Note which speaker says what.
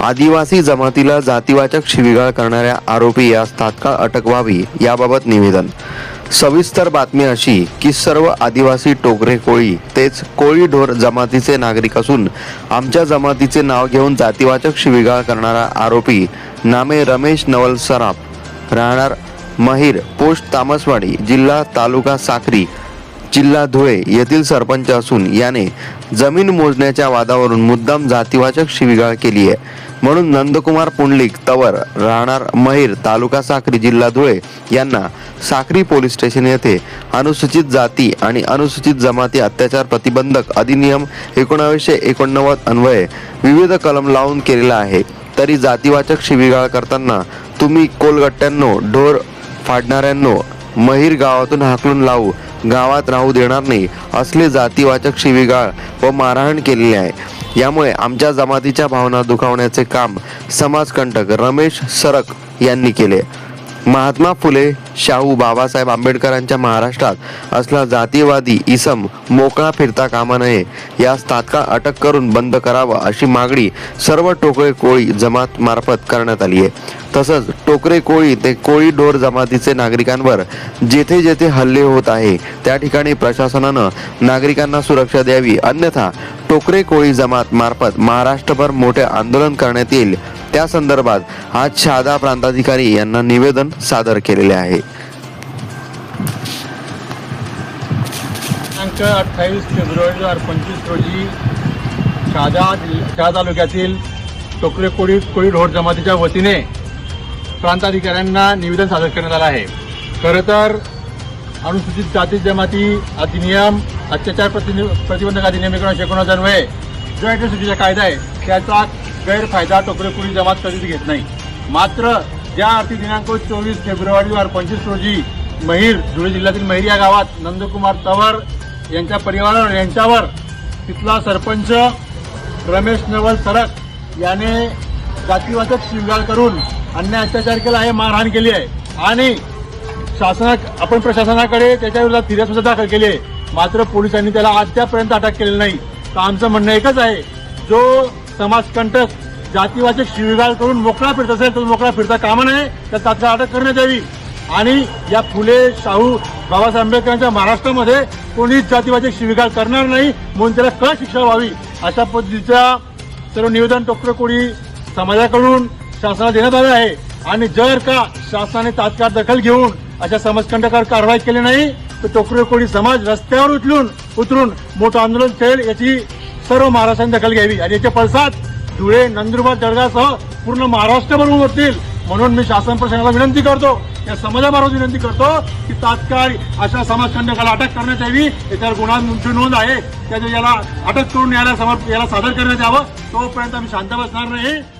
Speaker 1: आदिवासी जमातीला जातीवाचक शिवीगाळ करणाऱ्या आरोपी यास तात्काळ अटक व्हावी याबाबत निवेदन. सविस्तर बातमी अशी की सर्व आदिवासी टोकरे कोळी तेच कोळी ढोर जमातीचे नागरिक असून आमच्या जमातीचे नाव घेऊन जातीवाचक शिवीगाळ करणारा आरोपी नामे रमेश नवल सराफ. राहणार महिर पोस्ट तामसवाडी जिल्हा तालुका साक्री जिल्हा धुळे येथील सरपंच असून याने जमीन मोजण्याच्या वादावरून मुद्दाम जातीवाचक शिवीगाळ केली आहे. म्हणून नंदकुमार पुंडलिक तवर राहणार महिर तालुका साक्री जिल्हा धुळे यांना साक्री पोलीस स्टेशन येथे अनुसूचित जाती आणि अनुसूचित जमाती अत्याचार प्रतिबंधक अधिनियम एकोणावीसशे एकोणनव्वद अन्वये विविध कलम लावून केलेला आहे. तरी जातीवाचक शिवीगाळ करताना तुम्ही कोलगट्ट्यांनो ढोर फाडणाऱ्यांनो महिर गावातून हाकलून लावू गावात राहू देणार नाही असले जातीवाचक शिवीगाळ व मारहाण केलेली आहे. यामुळे आमच्या जमातीच्या भावना दुखावण्याचे काम समाजकंटक रमेश सरक यांनी केले. महात्मा फुले शाहू बाबासाहेब आंबेडकरांच्या महाराष्ट्रात असला जातीवादी इसम मोकळा फिरता कामा नये यास तात्काळ अटक करून बंद करावं अशी मागणी सर्व टोकळे कोळी जमात मार्फत करण्यात आली आहे. तसंच टोकरे कोळी ते कोळी ढोर जमातीचे नागरिकांवर जेथे जेथे हल्ले होत आहे त्या ठिकाणी प्रशासनानं नागरिकांना सुरक्षा द्यावी. अन्यथा टोकरे कोळी जमात मार्फत महाराष्ट्रभर मोठे आंदोलन करण्यात येईल. त्या संदर्भात आज शहादा प्रांताधिकारी यांना निवेदन सादर केलेले आहे.
Speaker 2: दिनांक अठ्ठावीस फेब्रुवारी दोन हजार पंचवीस रोजी शहादा जिल्हा तालुक्यातील टोकरे कोळी कोळी ढोर जमातीच्या वतीने प्रांताधिकाऱ्यांना निवेदन सादर करण्यात आलं आहे. खरं तर अनुसूचित जाती जमाती अधिनियम अत्याचार प्रतिनि प्रतिबंधक अधिनियम एकोणीसशे एकोणनव्वद अन्वये जो ॲट्रॉसिटीचा कायदा आहे त्याचा गैरफायदा टोकरे कुणी जमात कधीच घेत नाही. मात्र ज्या अर्थी दिनांक चोवीस फेब्रुवारी दोन हजार पंचवीस रोजी महिर धुळे जिल्ह्यातील महिर या गावात नंदकुमार तवर यांच्या परिवारावर यांच्यावर तिथला सरपंच रमेश नवल सरक याने जातीवाचक शिवगाळ करून अन्याय अत्याचार केला आहे मारहाण केली आहे. आणि शासना आपण प्रशासनाकडे त्याच्या विरोधात फिर्याद सुद्धा दाखल केली आहे. मात्र पोलिसांनी त्याला अद्यापर्यंत अटक केली नाही. तर आमचं म्हणणं एकच आहे जो समाजकंटक जातीवाचक शिविगाळ करून मोकळा फिरत असेल तर मोकळा फिरता कामा नये तर तात्काळ अटक करण्यात यावी. आणि या फुले शाहू बाबासाहेब आंबेडकरांच्या महाराष्ट्रामध्ये कोणीच जातीवाचक शिविगाळ करणार नाही म्हणून त्याला कळ शिक्षा व्हावी. अशा पद्धतीचा सर्व निवेदन टोकर कोळी समाजाकडून शासनाला देण्यात आले आहे. आणि जर का शासनाने तात्काळ दखल घेऊन अशा समाजकंटकावर कारवाई केली नाही तर टोकरे कोळी समाज रस्त्यावर उचलून उतरून मोठं आंदोलन करेल याची सर्व महाराष्ट्रांनी दखल घ्यावी. आणि याच्या पडसाद धुळे नंदुरबार जळगावसह पूर्ण महाराष्ट्रभर उमटतील म्हणून मी शासन प्रशासनाला विनंती करतो या समाजामार्फत विनंती करतो की तात्काळ अशा समाजकंटकाला अटक करण्यात यावी. याच्यावर गुन्ह्यांची नोंद आहे. त्याच्या याला अटक करून याला समोर याला सादर करण्यात यावं. तोपर्यंत आम्ही शांत बसणार नाही.